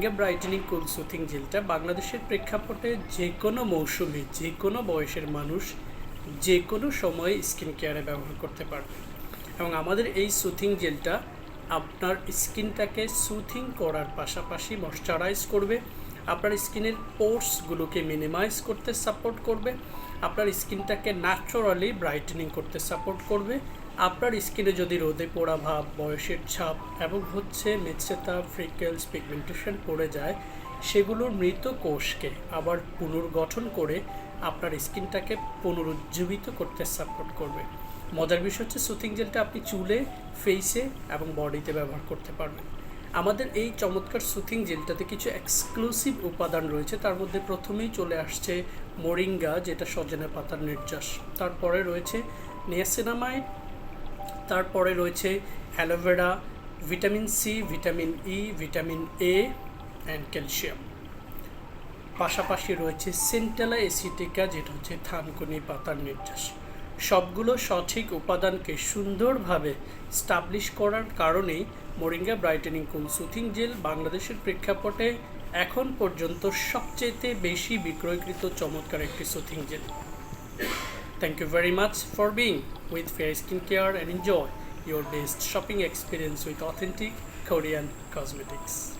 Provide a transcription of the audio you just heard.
Moringa brightening cool soothing জেলটা বাংলাদেশের প্রেক্ষাপটে যে কোনো মৌসুমে যে কোনো বয়সের মানুষ যে কোনো সময়ে স্কিন কেয়ারে ব্যবহার করতে পারবে। এবং আমাদের এই সুথিং জেলটা আপনার স্কিনটাকে সুথিং করার পাশাপাশি ময়শ্চারাইজ করবে, আপনার স্কিনের পোর্সগুলোকে মিনিমাইজ করতে সাপোর্ট করবে, আপনার স্কিনটাকে ন্যাচারালি ব্রাইটেনিং করতে সাপোর্ট করবে আপনার স্কিনে যদি রোদে পোড়া ভাব, বয়সের ছাপ এবং হচ্ছে মেচেতা ফ্রিকেলস, পিগমেন্টেশন পড়ে যায়, সেগুলোর মৃত কোষকে আবার পুনর্গঠন করে আপনার স্কিনটাকে পুনরুজ্জীবিত করতে সাপোর্ট করবে। মজার বিষয় হচ্ছে সুথিং জেলটা আপনি চুলে ফেসে এবং বডিতে ব্যবহার করতে পারবেন। আমাদের এই চমৎকার সুথিং জেলটাতে কিছু এক্সক্লুসিভ উপাদান রয়েছে। তার মধ্যে প্রথমেই চলে আসছে মোরিঙ্গা, যেটা সজনে পাতার নির্যাস। তারপরে রয়েছে নিয়াসিনামাইড তারপরে রয়েছে aloe vera, vitamin C, vitamin E, vitamin A and calcium. পাশাপাশি রয়েছে সেন্টেলা এসিটিকা যেটা হচ্ছে থানকুনি পাতার নির্যাস সবগুলো সঠিক উপাদানকে সুন্দরভাবে স্টাবলিশ করার কারণেই moringa brightening cool soothing gel বাংলাদেশের প্রেক্ষাপটে এখন পর্যন্ত সবচেয়েতে বেশি বিক্রয়কৃত চমৎকার একটি soothing gel. Thank you very much for being with Fair Skincare and enjoy your best shopping experience with authentic Korean cosmetics.